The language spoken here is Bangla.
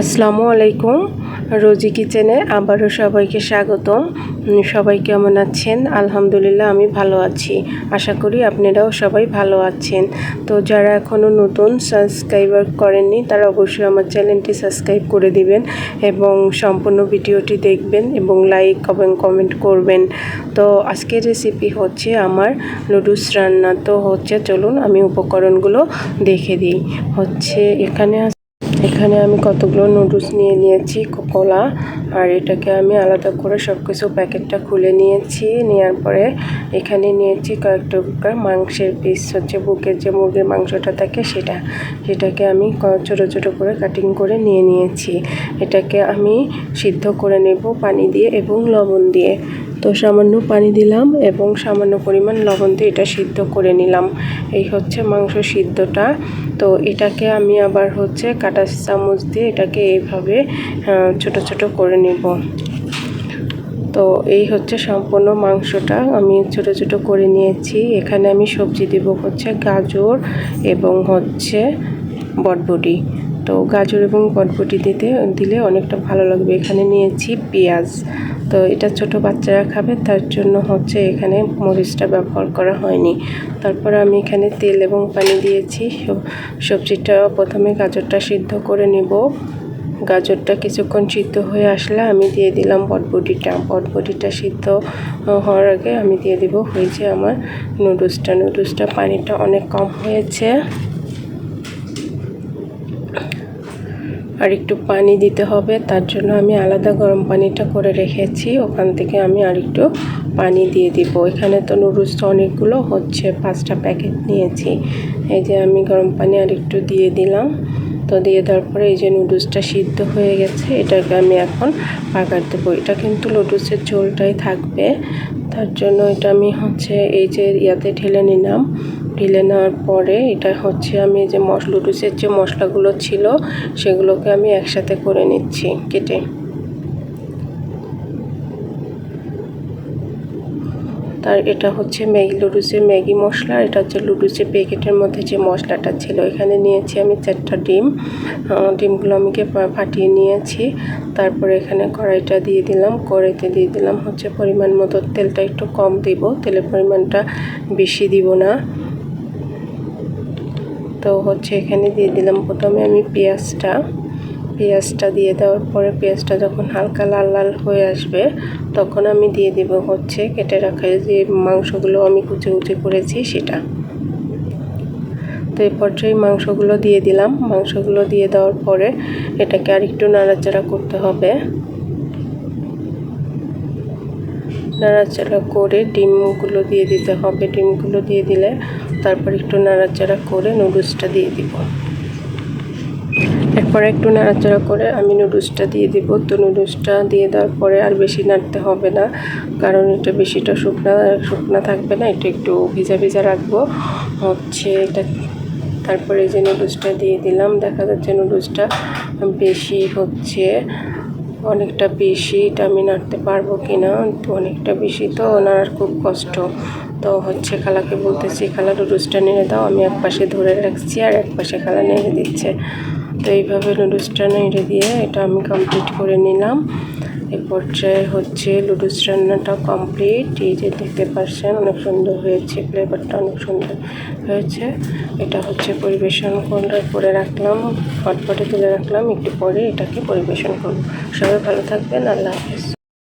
আসসালামু আলাইকুম। রোজি কিচেনে আবারও সবাইকে স্বাগতম। উম, সবাই কেমন আছেন? আলহামদুলিল্লাহ আমি ভালো আছি। আশা করি আপনারাও সবাই ভালো আছেন। তো যারা এখনও নতুন সাবস্ক্রাইবার করেননি তারা অবশ্যই আমার চ্যানেলটি সাবস্ক্রাইব করে দিবেন এবং সম্পূর্ণ ভিডিওটি দেখবেন এবং লাইক এবং কমেন্ট করবেন। তো আজকের রেসিপি হচ্ছে আমার নুডলস রান্না। তো হচ্ছে চলুন আমি উপকরণগুলো দেখে দিই। হচ্ছে এখানে এখানে আমি কতগুলো নুডলস নিয়ে নিয়েছি কোকোলা আর এটাকে আমি আলাদা করে সব কিছু প্যাকেটটা খুলে নিয়েছি। নেওয়ার পরে এখানে নিয়েছি কয়েক টুকরা মাংসের পিস হচ্ছে বুকের যে মুরগির মাংসটা থাকে সেটা। সেটাকে আমি ছোটো ছোটো করে কাটিং করে নিয়ে নিয়েছি। এটাকে আমি সিদ্ধ করে নেব পানি দিয়ে এবং লবণ দিয়ে। তো সামান্য পানি দিলাম এবং সামান্য পরিমাণ লবণ দিয়ে এটা সিদ্ধ করে নিলাম। এই হচ্ছে মাংস সিদ্ধটা। তো এটাকে আমি আবার হচ্ছে কাটা চামচ দিয়ে এটাকে এইভাবে ছোট ছোট করে নেব। তো এই হচ্ছে সম্পূর্ণ মাংসটা আমি ছোট ছোট করে নিয়েছি। এখানে আমি সবজি দেব হচ্ছে গাজর এবং হচ্ছে বটবটি। তো গাজর এবং বটবটি দিতে, দিলে অনেকটা ভালো লাগবে। এখানে নিয়েছি পেঁয়াজ। তো এটা ছোট বাচ্চারা খাবে, তার জন্য হচ্ছে এখানে মরিচটা ব্যবহার করা হয়নি। তারপর আমি এখানে তেল এবং পানি দিয়েছি। সবজিটা প্রথমে গাজরটা সিদ্ধ করে নেব। গাজরটা কিছুক্ষণ সিদ্ধ হয়ে আসলে আমি দিয়ে দিলাম বটবটিটা। বটবটিটা সিদ্ধ হওয়ার আগে আমি দিয়ে দিব হয়েছে আমার নুডলসটা। নুডলসটা পানিটা অনেক কম হয়েছে। আর একটু পানি দিতে হবে, তার জন্য আমি আলাদা গরম পানিটা করে রেখেছি, ওখান থেকে আমি আর একটু পানি দিয়ে দিব। এখানে তো নুডলসটা অনেকগুলো হচ্ছে, পাঁচটা প্যাকেট নিয়েছি, এই যে আমি গরম পানি আর একটু দিয়ে দিলাম। তো দিয়ে দেওয়ার পরে এই যে নুডলসটা সিদ্ধ হয়ে গেছে, এটাকে আমি এখন পাকার দেবো। এটা কিন্তু লোটুসের ঝোলটাই থাকবে। তার জন্য এটা আমি হচ্ছে এই যে ইয়াতে ঢেলে নিলাম। ঢেলে নেওয়ার পরে এটা হচ্ছে আমি যে মশ লুডুসের যে মশলাগুলো ছিল, সেগুলোকে আমি একসাথে করে নিচ্ছি কেটে। তার এটা হচ্ছে ম্যাগি লুডুসের ম্যাগি মশলা, এটা হচ্ছে লুডুসের প্যাকেটের মধ্যে যে মশলাটা ছিল। এখানে নিয়েছি আমি চারটা ডিম। ডিমগুলো আমি ফাটিয়ে নিয়েছি। তারপরে এখানে কড়াইটা দিয়ে দিলাম। কড়াইতে দিয়ে দিলাম হচ্ছে পরিমাণ মতো তেলটা একটু কম দিব। তেলের পরিমাণটা বেশি দিব না। তো হচ্ছে এখানে দিয়ে দিলাম প্রথমে আমি পেঁয়াজটা। পেঁয়াজটা দিয়ে দেওয়ার পরে পেঁয়াজটা যখন হালকা লাল লাল হয়ে আসবে, তখন আমি দিয়ে দেব হচ্ছে কেটে রাখা যে মাংসগুলো আমি কুচি কুচি করেছি সেটা। তো এই পর্যায়ে মাংসগুলো দিয়ে দিলাম। মাংসগুলো দিয়ে দেওয়ার পরে এটাকে আরেকটু নাড়াচাড়া করতে হবে। নাড়াচাড়া করে ডিমগুলো দিয়ে দিতে হবে। ডিমগুলো দিয়ে দিলে তারপর একটু নাড়াচাড়া করে নুডলসটা দিয়ে দিব। এরপর একটু নাড়াচাড়া করে আমি নুডলসটা দিয়ে দিব। তো নুডলসটা দিয়ে দেওয়ার পরে আর বেশি নাড়তে হবে না, কারণ এটা বেশিটা শুকনা শুকনা থাকবে না, এটা একটু ভিজা ভিজা রাখব। হচ্ছে এটা তারপরে যে নুডলসটা দিয়ে দিলাম, দেখা যাচ্ছে নুডলসটা বেশি হচ্ছে, অনেকটা বেশি, এটা আমি নাড়তে পারব কি না তো অনেকটা বেশি তো নাড়ার খুব কষ্ট। তো হচ্ছে খালাকে বলতেছি, খালা, নুডলসটা নেড়ে দাও, আমি এক পাশে ধরে রাখছি আর এক পাশে খালা নেড়ে দিচ্ছে। তো এইভাবে নুডলসটা নেড়ে দিয়ে এটা আমি কমপ্লিট করে নিলাম। এ পর্যায়ে হচ্ছে লুডুস রান্নাটা কমপ্লিট এই যে দেখতে পাচ্ছেন অনেক সুন্দর হয়েছে ফ্লেভারটা অনেক সুন্দর হয়েছে। এটা হচ্ছে পরিবেশন করে করে রাখলাম, ফটফটে তুলে রাখলাম, একটু পরে এটাকে পরিবেশন করব। সবাই ভালো থাকবেন, আল্লাহ হাফেজ।